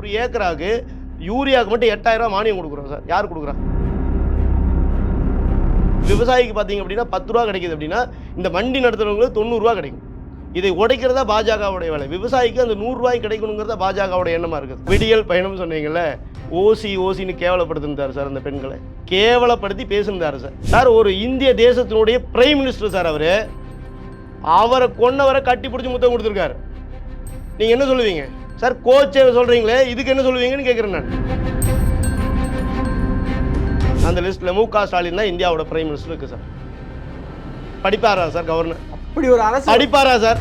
ஒரு ஏக்கராக்கு யூரியாவுக்கு மட்டும் எட்டாயிரம் ரூபாய் மானியம் கொடுக்குறோம் சார். யார் கொடுக்குறா? விவசாயிக்கு பார்த்தீங்க அப்படின்னா பத்து ரூபா கிடைக்குது அப்படின்னா இந்த மண்டி நடத்துகிறவங்களுக்கு தொண்ணூறுரூவா கிடைக்கும். இதை உடைக்கிறதா பாஜகவுடைய வேலை. விவசாயிக்கு அந்த நூறுரூவாய் கிடைக்கணுங்கிறத பாஜகவுடைய எண்ணமாக இருக்குது. விடியல் பயணம் சொன்னீங்கல்ல ஓசி ஓசின்னு கேவலப்படுத்திருந்தார் சார் அந்த பெண்களை. கேவலப்படுத்தி பேசியிருந்தார் சார். சார் ஒரு இந்திய தேசத்தினுடைய பிரைம் மினிஸ்டர் சார் அவர் அவரை கொன்னவரை கட்டி பிடிச்சி முத்தம் கொடுத்துருக்காரு. நீங்கள் என்ன சொல்லுவீங்க? சார் கோச்சை சொல்கிறீங்களே இதுக்கு என்ன சொல்லுவீங்கன்னு கேட்குறேன் நான். அந்த லிஸ்ட்டில் மு க ஸ்டாலின் தான் இந்தியாவோட பிரைம் மினிஸ்டர் இருக்குது சார். படிப்பாரா சார் கவர்னர் அப்படி ஒரு அரசு படிப்பாரா சார்?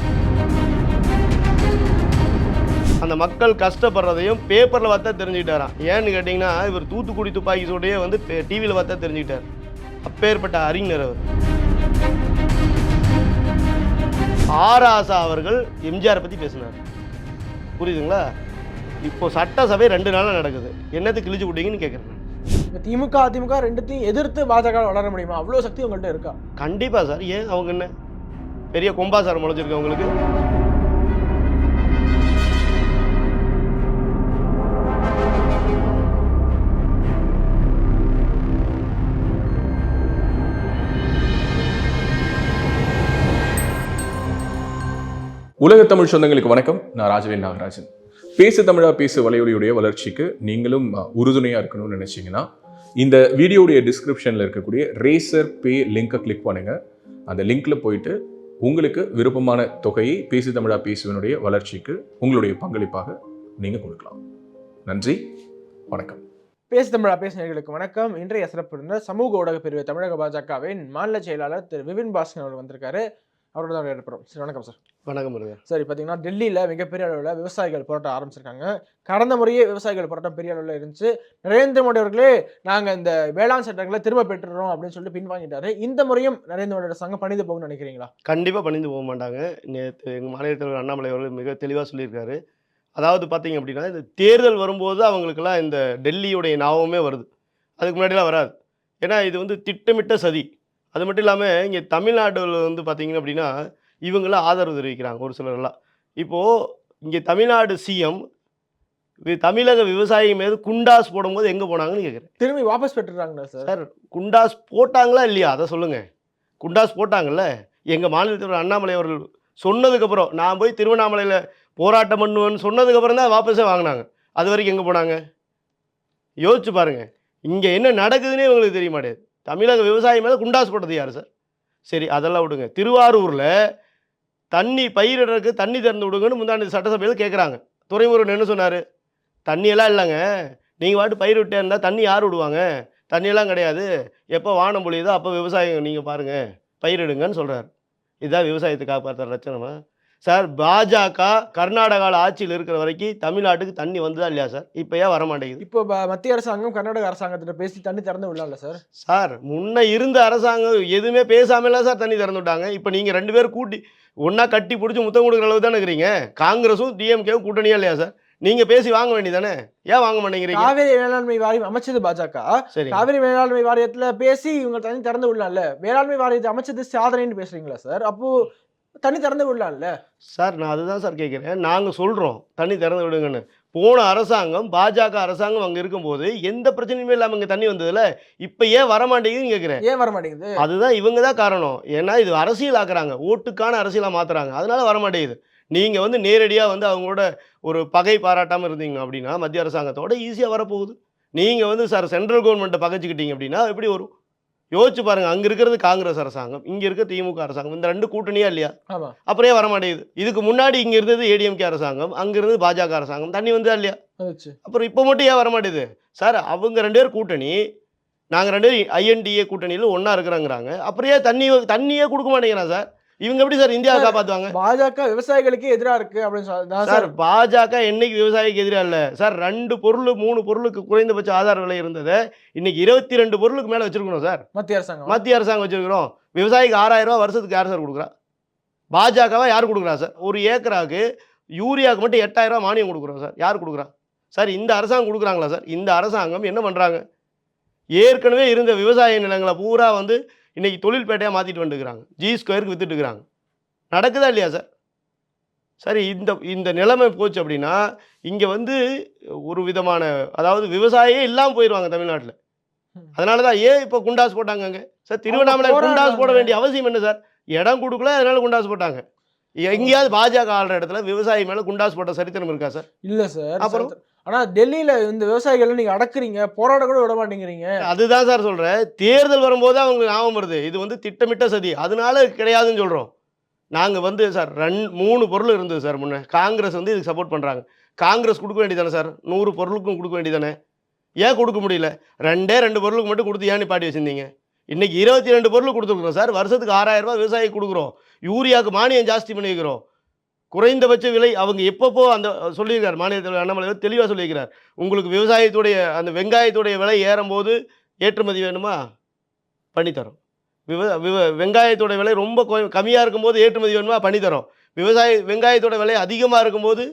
அந்த மக்கள் கஷ்டப்படுறதையும் பேப்பரில் பார்த்தா தெரிஞ்சுக்கிட்டாராம். ஏன்னு கேட்டிங்கன்னா இவர் தூத்துக்குடி துப்பாக்கி சூடையே வந்து டிவியில் பார்த்தா தெரிஞ்சுக்கிட்டார். அப்பேற்பட்ட அறிஞர் அவர். ஆர் ஆசா அவர்கள் எம்ஜிஆர் பற்றி பேசினார். புரியுதுங்களா? இப்போ சட்டசபை ரெண்டு நாளாக நடக்குது. என்னது கிழிச்சு விட்டீங்கன்னு கேட்குறேன் இப்ப திமுக அதிமுக ரெண்டுத்தையும் எதிர்த்து பாஜக வளர முடியுமா? அவ்வளவு சக்தி உங்கள்கிட்ட இருக்கா? கண்டிப்பாக சார். ஏன்? அவங்க என்ன? பெரிய கொம்பா சார் முளைச்சிருக்கு அவங்களுக்கு. உலக தமிழ் சொந்தங்களுக்கு வணக்கம். நான் ராஜவேல் நாகராஜன். பேசு தமிழா பேசு வலையொலியுடைய வளர்ச்சிக்கு நீங்களும் உறுதுணையாக இருக்கணும்னு நினச்சிங்கன்னா இந்த வீடியோடைய டிஸ்கிரிப்ஷனில் இருக்கக்கூடிய ரேசர் பே லிங்கை கிளிக் பண்ணுங்க. அந்த லிங்க்ல போயிட்டு உங்களுக்கு விருப்பமான தொகையை பேசு தமிழா பேசுவனுடைய வளர்ச்சிக்கு உங்களுடைய பங்களிப்பாக நீங்க கொடுக்கலாம். நன்றி வணக்கம். பேசு தமிழா பேசினர்களுக்கு வணக்கம். இன்றைய சிறப்பு இருந்த சமூக ஊடக பிரிவு தமிழக பாஜகவின் மாநில செயலாளர் திரு. விபின் பாஸ்கர் அவர் வந்திருக்காரு. அவரோட தான் எழுப்புறோம் சரி வணக்கம் சார் வணக்கம் முருகன். சரி பார்த்தீங்கன்னா டெல்லியில் மிகப்பெரிய அளவில் விவசாயிகள் போராட்டம் ஆரம்பிச்சிருக்காங்க. கடந்த முறையே விவசாயிகள் போராட்டம் பெரிய அளவில் இருந்துச்சு. நரேந்திர மோடி அவர்களே நாங்கள் இந்த வேளாண் சட்டங்களை திரும்ப பெற்றுறோம் அப்படின்னு சொல்லிட்டு பின்வாங்கிட்டாரு. இந்த முறையும் நரேந்திர மோடியோட சங்கம் பணிந்து போகும்னு நினைக்கிறீங்களா? கண்டிப்பாக பணிந்து போக மாட்டாங்க. நேற்று எங்கள் மாநில தலைவர் அண்ணாமலை அவர்கள் மிக தெளிவாக சொல்லியிருக்காரு. அதாவது பார்த்தீங்க அப்படின்னா இந்த தேர்தல் வரும்போது அவங்களுக்கெல்லாம் இந்த டெல்லியுடைய ஞாபகமே வருது. அதுக்கு முன்னாடிலாம் வராது. ஏன்னா இது வந்து திட்டமிட்ட சதி. அது மட்டும் இல்லாமல் இங்கே தமிழ்நாட்டில் வந்து பார்த்தீங்க அப்படின்னா இவங்களாம் ஆதரவு தெரிவிக்கிறாங்க ஒரு சிலர்லாம். இப்போது இங்கே தமிழ்நாடு சிஎம் தமிழக விவசாயி மீது குண்டாஸ் போடும்போது எங்கே போனாங்கன்னு கேட்குறேன் திரும்பி வாபஸ் பெற்றுறாங்களா சார்? சார் குண்டாஸ் போட்டாங்களா இல்லையா? அதை சொல்லுங்கள் குண்டாஸ் போட்டாங்கல்ல? எங்கள் மாநிலத்தில் அண்ணாமலை அவர்கள் சொன்னதுக்கப்புறம் நான் போய் திருவண்ணாமலையில் போராட்டம் பண்ணுவேன்னு சொன்னதுக்கப்புறம் தான் வாபஸே வாங்கினாங்க. அது வரைக்கும் எங்கே போனாங்க? யோசிச்சு பாருங்க. இங்கே என்ன நடக்குதுன்னே உங்களுக்கு தெரிய மாட்டேது தமிழக விவசாயி மேலே குண்டாஸ் போட்டது யார் சார்? சரி அதெல்லாம் விடுங்க. திருவாரூரில் தண்ணி பயிரிடுறதுக்கு தண்ணி திறந்து விடுங்கன்னு முந்தாண்டி சட்டசபையில் கேட்குறாங்க துறைமுருகன் என்ன சொன்னார்? தண்ணியெல்லாம் இல்லைங்க. நீங்கள் பாட்டு பயிர் விட்டே இருந்தால் தண்ணி யார் விடுவாங்க? தண்ணியெல்லாம் கிடையாது. எப்போ வானம் பொழியுதோ அப்போ விவசாயம் நீங்கள் பாருங்கள் பயிரிடுங்கன்னு சொல்கிறார் இதுதான் விவசாயத்தை காப்பாற்றுற லட்சணமா? சார் பாஜக கர்நாடகாவில் ஆட்சியில் இருக்கிற வரைக்கும் தமிழ்நாட்டுக்கு தண்ணி வந்ததா இல்லையா சார்? இப்போ ஏன் வர மாட்டேங்குது இப்போ மத்திய அரசாங்கம் கர்நாடக அரசாங்கத்திட்ட பேசி தண்ணி திறந்து விடலாம்ல சார்? சார் முன்ன இருந்த அரசாங்கம் எதுவுமே பேசாமலாம் சார் தண்ணி திறந்து விட்டாங்க. இப்போ நீங்கள் ரெண்டு பேரும் கூட்டி ஒன்றா கட்டி பிடிச்சி முத்தம் கொடுக்குற அளவு தானே இருக்கிறீங்க? காங்கிரஸும் டிஎம்கேவும் கூட்டணியா இல்லையா சார்? நீங்கள் பேசி வாங்க வேண்டியதானே ஏன் வாங்க மாட்டேங்கிறீங்க? காவேரி வேளாண்மை வாரியம் அமைச்சது பாஜக. சரி காவிரி வேளாண்மை வாரியத்துல பேசி இவங்க தண்ணி திறந்து விடலாம்ல. வேளாண்மை வாரியத்தை அமைச்சது சாதனைன்னு பேசுறீங்களா சார்? அப்போ தண்ணி திறந்து விடலாம்ல? சார் நான் அதுதான் சார் கேட்குறேன். நாங்கள் சொல்கிறோம் தண்ணி திறந்து விடுங்கன்னு. போன அரசாங்கம் பாஜக அரசாங்கம் அங்கே இருக்கும்போது எந்த பிரச்சனையுமே இல்லாமல் இங்கே தண்ணி வந்ததில்ல இப்போ ஏன் வர மாட்டேங்குதுன்னு கேட்குறேன். ஏன் வர மாட்டேங்குது அதுதான் இவங்க தான் காரணம். ஏன்னா இது அரசியல் ஆக்குறாங்க ஓட்டுக்கான அரசியலாக மாற்றுறாங்க அதனால வர மாட்டேங்குது நீங்கள் வந்து நேரடியாக வந்து அவங்களோட ஒரு பகை பாராட்டாமல் இருந்தீங்க அப்படின்னா மத்திய அரசாங்கத்தோட ஈஸியாக வரப்போகுது. நீங்கள் வந்து சார் சென்ட்ரல் கவர்மெண்ட்டை பகைச்சிக்கிட்டீங்க அப்படின்னா எப்படி வரும்? யோசிச்சு பாருங்கள் அங்கே இருக்கிறது காங்கிரஸ் அரசாங்கம் இங்கே இருக்க திமுக அரசாங்கம் இந்த ரெண்டு கூட்டணியா இல்லையா? ஆமா. அப்புறம் ஏன் வர மாட்டேங்குது இதுக்கு முன்னாடி இங்கே இருந்தது ஏடிஎம்கே அரசாங்கம் அங்கே இருந்தது பாஜக அரசாங்கம் தண்ணி வந்ததா இல்லையா? அப்புறம் இப்போ மட்டும் ஏன் வர மாட்டேங்குது சார் அவங்க ரெண்டு பேர் கூட்டணி நாங்கள் ரெண்டு பேரும் ஐஎன்டிஏ கூட்டணியில் ஒன்றா இருக்கிறாங்கிறாங்க. அப்புறம் ஏன் தண்ணி தண்ணியே கொடுக்க மாட்டேங்கிறான் சார்? இவங்க எப்படி சார் இந்தியாவை காப்பாற்றுவாங்க பாஜக விவசாயிகளுக்கு எதிரா இருக்கு அப்படின்னு சார் பாஜக என்னைக்கு விவசாயிக்கு எதிராக இல்லை. சார் ரெண்டு பொருள் மூணு பொருளுக்கு குறைந்தபட்ச ஆதார விலை இருந்ததை. இன்னைக்கு இருபத்தி ரெண்டு பொருளுக்கு மேலே வச்சிருக்கணும் சார். மத்திய அரசாங்கம். மத்திய அரசாங்கம் வச்சிருக்கிறோம். விவசாயிக்கு ஆறாயிரம் ரூபாய் வருஷத்துக்கு யார் சார் கொடுக்குறா? பாஜகவா யார் கொடுக்குறா சார்? ஒரு ஏக்கராக்கு யூரியாவுக்கு மட்டும் எட்டாயிரம் ரூபாய் மானியம் கொடுக்குறோம் சார். யார் கொடுக்குறா? சார் இந்த அரசாங்கம் கொடுக்குறாங்களா சார்? இந்த அரசாங்கம் என்ன பண்ணுறாங்க ஏற்கனவே இருந்த விவசாய நிலங்களை பூரா வந்து இன்னைக்கு தொழில்பேட்டையாக மாற்றிட்டு வந்துருக்குறாங்க. ஜி ஸ்கொயருக்கு வித்துட்டு இருக்கிறாங்க நடக்குதா இல்லையா சார் சரி இந்த இந்த நிலைமை போச்சு அப்படின்னா இங்கே வந்து ஒரு விதமான அதாவது விவசாயியே இல்லாமல் போயிடுவாங்க தமிழ்நாட்டில். அதனால தான் ஏன் இப்போ குண்டாஸ் போட்டாங்க அங்கே? சார் திருவண்ணாமலை குண்டாஸ் போட. வேண்டிய அவசியம் என்ன சார் இடம் கொடுக்கல அதனால குண்டாஸ் போட்டாங்க. எங்கேயாவது பாஜக ஆள்ற இடத்துல விவசாயி மேலே குண்டாஸ் போட்ட சரித்திரம் இருக்கா சார் இல்ல சார் அப்புறம்? சார். ஆனா டெல்லியில இந்த விவசாயிகள் நீங்க அடக்குறீங்க போராட கூட விட மாட்டேங்கிறீங்க. அதுதான் சார் சொல்கிறேன் தேர்தல் வரும்போது அவங்களுக்கு ஞாபகம் வருது. இது வந்து திட்டமிட்ட சதி. அதனால கிடையாதுன்னு சொல்கிறோம் நாங்கள் வந்து சார் ரெண் மூணு பொருள் இருந்தது சார் முன்ன. காங்கிரஸ் வந்து இதுக்கு சப்போர்ட் பண்ணுறாங்க காங்கிரஸ் கொடுக்க வேண்டியதானே சார்? நூறு பொருளுக்கும் கொடுக்க வேண்டியதானே ஏன் கொடுக்க முடியல? ரெண்டே ரெண்டு பொருளுக்கு மட்டும் கொடுத்து ஏன் பாட்டி வச்சிருந்தீங்க? இன்னைக்கு இருபத்தி ரெண்டு பொருள் கொடுத்துருக்குறோம் சார். வருஷத்துக்கு ஆறாயிரம் ரூபாய் விவசாயிக்கு கொடுக்குறோம். யூரியாவுக்கு மானியம் ஜாஸ்தி பண்ணி வைக்கிறோம் குறைந்தபட்ச விலை அவங்க எப்பப்போ அந்த சொல்லியிருக்கார் மாநிலத்தில் அண்ணாமலை தெளிவாக சொல்லியிருக்கிறார். உங்களுக்கு விவசாயத்துடைய அந்த வெங்காயத்துடைய விலை ஏறும்போது ஏற்றுமதி வேணுமா? பண்ணித்தரோம். விவ விவ வெங்காயத்தோட விலை ரொம்ப கம்மியாக இருக்கும்போது ஏற்றுமதி வேணுமா? பண்ணித்தரோம். விவசாய வெங்காயத்தோட விலை அதிகமாக இருக்கும்போது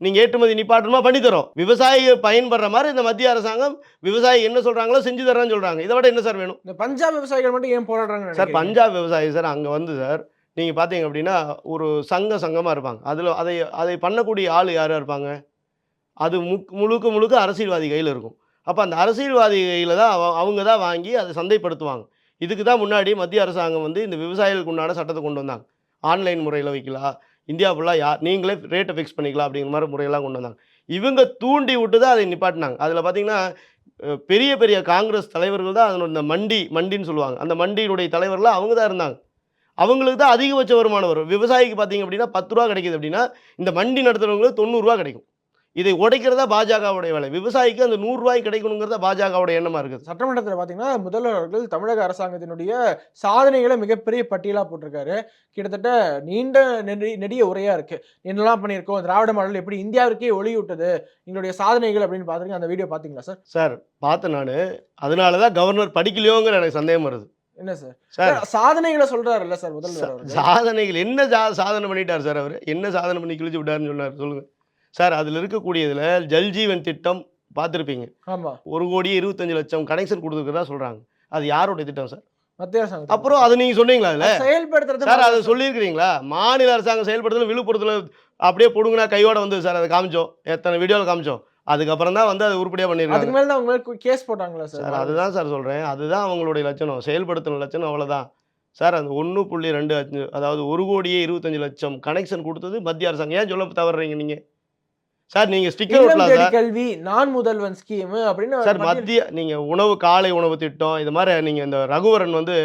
நீங்கள் ஏற்றுமதி நிப்பாட்டணுமா? பண்ணித்தரோம். விவசாயிகள் பயன்படுற மாதிரி இந்த மத்திய அரசாங்கம் விவசாயி என்ன சொல்கிறாங்களோ செஞ்சு தரேன்னு சொல்கிறாங்க இதை விட என்ன சார் வேணும்? இந்த பஞ்சாப் விவசாயிகள் மட்டும் ஏன் போராடுறாங்க சார் பஞ்சாப் விவசாயி சார் அங்கே வந்து சார் நீங்கள் பார்த்தீங்க அப்படின்னா ஒரு சங்க சங்கமாக இருப்பாங்க. அதில் அதை அதை பண்ணக்கூடிய ஆள் யாராக இருப்பாங்க? அது முக் முழுக்க முழுக்க அரசியல்வாதி கையில் இருக்கும். அப்போ அந்த அரசியல்வாதி கையில் தான் அவ- அவங்க தான் வாங்கி அதை சந்தைப்படுத்துவாங்க. இதுக்கு தான் முன்னாடி மத்திய அரசாங்கம் வந்து இந்த விவசாயிகளுக்கு உண்டான சட்டத்தை கொண்டு வந்தாங்க. ஆன்லைன் முறையில் வைக்கலாம். இந்தியா ஃபுல்லாக யா நீங்களே ரேட்டை ஃபிக்ஸ் பண்ணிக்கலாம் அப்படிங்கிற மாதிரி முறையெல்லாம் கொண்டு வந்தாங்க. இவங்க தூண்டி விட்டு தான் அதை நிப்பாட்டினாங்க. அதில் பார்த்தீங்கன்னா பெரிய பெரிய காங்கிரஸ் தலைவர்கள் தான் அதனோட இந்த மண்டி மண்டின்னு சொல்லுவாங்க. அந்த மண்டியினுடைய தலைவர்லாம் அவங்க தான் இருந்தாங்க. அவங்களுக்கு தான் அதிகபட்ச வருமானம் வரும். விவசாயிக்கு பார்த்தீங்க அப்படின்னா பத்து ரூபா கிடைக்குது அப்படின்னா இந்த மண்டி நடத்துறவங்களுக்கு தொண்ணூறுரூவா கிடைக்கும். இதை உடைக்கிறதா பாஜகவுடைய வேலை. விவசாயிக்கு அந்த நூறுரூவாய் கிடைக்கணுங்கிறத பாஜகவுடைய எண்ணமாக இருக்குது. சட்டமன்றத்தில் பார்த்தீங்கன்னா முதல்வர் அவர்கள் தமிழக அரசாங்கத்தினுடைய சாதனைகளை மிகப்பெரிய பட்டியலாக போட்டிருக்காரு. கிட்டத்தட்ட நீண்ட நெடி நெடிய உரையா இருக்கு. என்னெல்லாம் பண்ணியிருக்கோம்? திராவிட மாடல் எப்படி இந்தியாவிற்கே ஒளியூட்டுது? எங்களுடைய சாதனைகள் அப்படின்னு பார்த்துருக்கீங்க. அந்த வீடியோ பார்த்தீங்களா சார்? சார் பார்த்தேன் நான். அதனால தான் கவர்னர் படிக்கலையோங்கிற எனக்கு சந்தேகம் வருது. என்ன சார்? சார். சாதனைகளை சொல்றாருல்ல சார் அவர்கள். சாதனைகள் என்ன சா சாதனை பண்ணிட்டார் சார் அவர்? என்ன சாதனை பண்ணி கிழிச்சு விட்டாருன்னு சொன்னார் சொல்லுங்க. சார் அதில் இருக்கக்கூடியதில் ஜல்ஜீவன் திட்டம் பார்த்துருப்பீங்க. ஒரு கோடி இருபத்தஞ்சு லட்சம் கனெக்ஷன் கொடுத்துருக்கிறதா சொல்கிறாங்க அது யாருடைய திட்டம் சார்? மத்திய அரசாங்கம் அப்புறம் அது நீங்கள் சொன்னீங்களா அதில்? செயல்படுத்துறது சார் அதை சொல்லியிருக்கிறீங்களா? மாநில அரசாங்கம் செயல்படுத்தல விழுப்புரத்தில் அப்படியே பொடுங்கினா கையோட வந்து சார் அதை காமிச்சோம். எத்தனை வீடியோவில் காமிச்சோம். அதுக்கப்புறம் தான் வந்து அதை உருப்படியாக அதுக்கு பண்ணியிருக்காங்க மேல தான் அவங்க மேல கேஸ் போட்டாங்களா சார் அதுதான் சார் சொல்கிறேன் அதுதான் அவங்களுடைய லட்சணம். செயல்படுத்தின லட்சணம் அவ்வளோதான் சார் அந்த ஒன்று புள்ளி ரெண்டு அஞ்சு அதாவது ஒரு கோடியே இருபத்தஞ்சு லட்சம் கனெக்ஷன் கொடுத்தது மத்திய அரசாங்கம். ஏன் சொல்ல தவறுறீங்க நீங்கள் சார் நீங்கள் ஸ்டிக்கர் ஒட்டலாம் கல்வி நான் முதல்வன் ஸ்கீம் அப்படின்னு சார் மத்திய நீங்கள் உணவு காலை உணவு திட்டம் இது மாதிரி நீங்கள் இந்த ரகுவரன் வந்து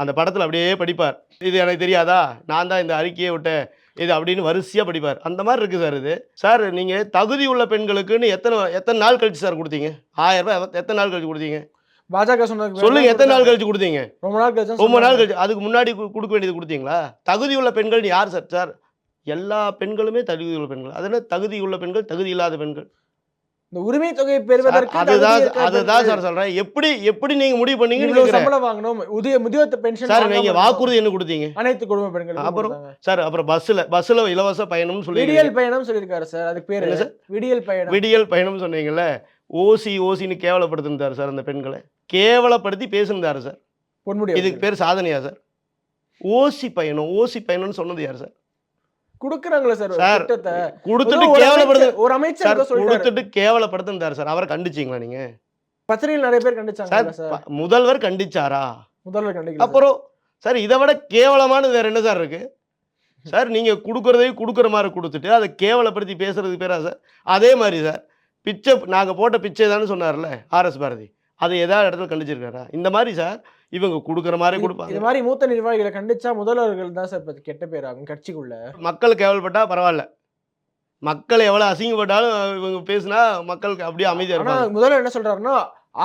அந்த படத்தில் அப்படியே படிப்பார். இது எனக்கு தெரியாதா? நான் தான் இந்த அறிக்கையை விட்டேன். இது அப்படின்னு வரிசையாக படிப்பார். அந்த மாதிரி இருக்குது சார் இது. சார் நீங்கள் தகுதி உள்ள பெண்களுக்குன்னு எத்தனை எத்தனை நாள் கழிச்சு சார் கொடுத்தீங்க? ஆயிரம் ரூபாய் எத்தனை நாள் கழிச்சு கொடுத்தீங்க? பாஜக சொன்னதுக்கு சொல்லுங்க எத்தனை நாள். கழிச்சு கொடுத்தீங்க? ரொம்ப நாள் கழிச்சு ரொம்ப நாள். கழிச்சு அதுக்கு முன்னாடி கொடுக்க வேண்டியது கொடுத்தீங்களா? தகுதி உள்ள பெண்கள் யார் சார்? சார் எல்லா பெண்களுமே தகுதி உள்ள பெண்கள். அது என்ன தகுதி உள்ள பெண்கள் தகுதி இல்லாத பெண்கள். இந்த உரிமை தொகையை பெறுவதற்கு அதுதான் அதுதான் பெண்கள். சார் சொல்றேன் எப்படி எப்படி நீங்க முடிவு பண்ணீங்கன்னு இவ்வளவு. சம்பளம் வாங்கணும் உதய முதியோர் பென்ஷன் சார் நீங்க. வாக்குறுதி என்ன கொடுத்தீங்க அனைத்து குடும்ப பெண்களுக்கும் அப்புறம்? சார் அப்புறம் பஸ்ஸில் பஸ்ஸில் இலவச பயணம்னு சொல்லி விடியல் பயணம் சொல்லியிருக்காரு சார் அதுக்கு பேரு என்ன சார்? விடியல் பயணம் விடியல் பயணம் சொன்னீங்கல்ல ஓசி ஓசின்னு கேவலப்படுத்திருந்தார் சார் அந்த பெண்களை கேவலப்படுத்தி பேசியிருந்தாரு சார் பொன்முடி இதுக்கு பேர் சாதனையா சார் ஓசி பயணம் ஓசி பயணம்னு சொன்னது யார் சார் கொடுக்குறாங்களே சார் திட்டத்தை. கொடுத்துட்டு கேவலப்படுத்து ஒரு அமைச்சர் கொடுத்துட்டு கேவலப்படுத்திருந்தார் சார்? அவரை கண்டிச்சீங்களா நீங்க? பத்திரிகையில் நிறைய பேர் கண்டிச்சாங்க சார் முதல்வர் கண்டிச்சாரா? முதல்வர் கண்டிக்கல. அப்புறம் சார் இதை விட கேவலமானது வேற என்ன சார் இருக்கு? சார் நீங்க கொடுக்குறதையும் கொடுக்குற மாதிரி கொடுத்துட்டு அதை கேவலப்படுத்தி பேசுறதுக்கு பேரா சார்? அதே மாதிரி சார் பிச்சை நாங்க போட்ட பிச்சை தானே சொன்னார்ல ஆர்எஸ் பாரதி. அதை ஏதாவது இடத்துல கண்டிச்சிருக்காரா? இந்த மாதிரி சார் இவங்க கொடுக்குற மாதிரி இது கொடுப்பாங்க. மாதிரி மூத்த நிர்வாகிகளை கண்டிச்சா முதல்வர்கள் தான் சார் இப்ப கெட்ட பேர் ஆகும் கட்சிக்குள்ள. மக்கள் கேவலப்பட்டா பரவாயில்ல. மக்கள் எவ்வளவு அசிங்கப்பட்டாலும் இவங்க பேசினா மக்களுக்கு அப்படியே அமைதியா ஆனா இருப்பாங்க. முதல்வர் என்ன சொல்றாருன்னா